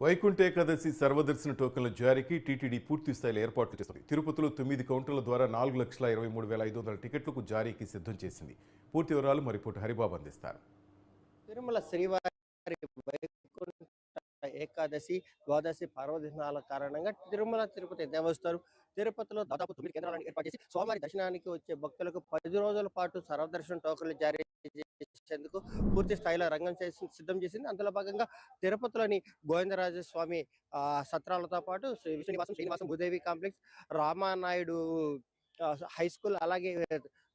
వైకుంఠ ఏకాదశి సర్వదర్శన టోకన్ల జారీకి టీటీడీ పూర్తి స్థాయిలో ఏర్పాట్లు చేస్తుంది. తిరుపతిలో తొమ్మిది కౌంటర్ల ద్వారా నాలుగు లక్షల ఇరవై మూడు వేల ఐదు వందల టికెట్లకు జారీకి సిద్ధం చేసింది. పూర్తి వివరాలు మరి పూట హరిబాబు అందిస్తారు. తిరుమల శ్రీవారి వైకుంఠ ఏకాదశి ద్వాదశి పర్వదినాల కారణంగా తిరుమల తిరుపతి దేవస్థానం తిరుపతిలో దాదాపు తొమ్మిది కేంద్రాలను ఏర్పాటు చేసి స్వామివారి దర్శనానికి వచ్చే భక్తులకు పది రోజుల పాటు సర్వదర్శన టోకన్లు జారీ చేసేందుకు పూర్తి స్థాయిలో రంగం చేసి సిద్ధం చేసింది. అందులో భాగంగా తిరుపతిలోని గోవిందరాజ స్వామి ఆ, సత్రాలతో పాటు Sri Vishnunivasam Srinivasam Bhudevi complex Ramanaidu high school అలాగే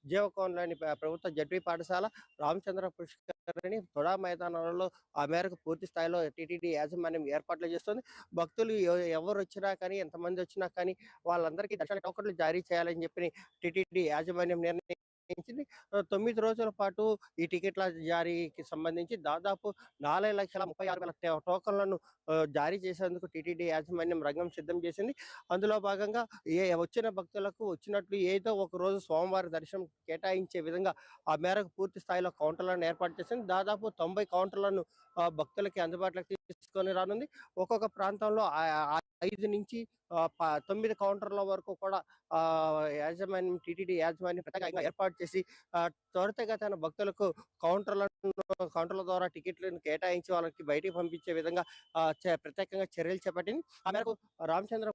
జీవకోన్లోని ప్రభుత్వ జడ్పీ పాఠశాల రామచంద్ర పుష్కరిణి తొడా మైదానాలలో ఆ మేరకు పూర్తి స్థాయిలో టీటీడీ యాజమాన్యం ఏర్పాట్లు చేస్తుంది. భక్తులు ఎవరు వచ్చినా కానీ ఎంతమంది వచ్చినా కానీ వాళ్ళందరికీ దర్శన టోకన్లు జారీ చేయాలని చెప్పి టీటీడీ యాజమాన్యం నిర్ణయం ఆ, తొమ్మిది రోజుల పాటు ఈ టికెట్ల జారీకి సంబంధించి దాదాపు నాలుగు లక్షల ముప్పై ఆరు వేల టోకన్లను జారీ చేసేందుకు టీటీడీ యాజమాన్యం రంగం సిద్ధం చేసింది. అందులో భాగంగా ఏ వచ్చిన భక్తులకు వచ్చినట్లు ఏదో ఒక రోజు సోమవారం దర్శనం కేటాయించే విధంగా ఆ మేరకు పూర్తి స్థాయిలో కౌంటర్లను ఏర్పాటు చేసింది. దాదాపు తొంభై కౌంటర్లను భక్తులకి అందుబాటులోకి తీసుకొని రానుంది. ఒక్కొక్క ప్రాంతంలో ఆ ఐదు నుంచి తొమ్మిది కౌంటర్ల వరకు కూడా ఆ యాజమాన్యం టీటీడీ యాజమాన్యం ప్రత్యేకంగా ఏర్పాటు చేసి త్వరితగతిన భక్తులకు కౌంటర్లను కౌంటర్ల ద్వారా టికెట్లను కేటాయించి వాళ్ళకి బయటికి పంపించే విధంగా ప్రత్యేకంగా చర్యలు చేపట్టింది. ఆ మేరకు రామచంద్ర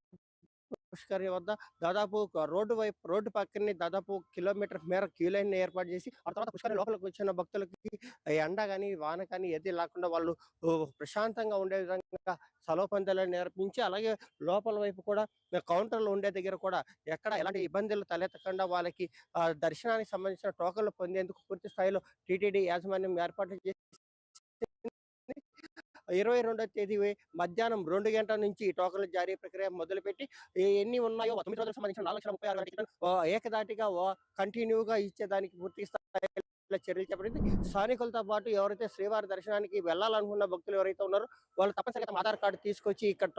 పుష్కరి వద్ద దాదాపు రోడ్డు వైపు రోడ్డు పక్కనే దాదాపు కిలోమీటర్ మేర క్యూ లైన్ ఏర్పాటు చేసి ఆ తర్వాత పుష్కరి లోపలికి వచ్చిన భక్తులకి ఎండ కానీ వాన కానీ ఏది లేకుండా వాళ్ళు ప్రశాంతంగా ఉండే విధంగా సలవ పందాలను నేర్పించి అలాగే లోపల వైపు కూడా కౌంటర్లు ఉండే దగ్గర కూడా ఎక్కడ ఎలాంటి ఇబ్బందులు తలెత్తకుండా వాళ్ళకి ఆ, దర్శనానికి సంబంధించిన టోకన్లు పొందేందుకు పూర్తి స్థాయిలో టీటీడీ యాజమాన్యం ఏర్పాట్లు చేసి ఇరవై రెండో తేదీ మధ్యాహ్నం రెండు గంటల నుంచి టోకన్ల జారీ ప్రక్రియ మొదలుపెట్టి ఎన్ని ఉన్నాయో తొమ్మిది రోజులకు సంబంధించిన నాలుగు లక్షల ముప్పై ఆరు వేల ఏకదాటిగా కంటిన్యూగా ఇచ్చేదానికి పూర్తి స్థాయిలో చర్యలు చెప్పింది స్థానికులతో పాటు ఎవరైతే శ్రీవారి దర్శనానికి వెళ్ళాలనుకున్న భక్తులు ఎవరైతే ఉన్నారో వాళ్ళు తప్పనిసరిగా ఆధార్ కార్డు తీసుకొచ్చి ఇక్కడ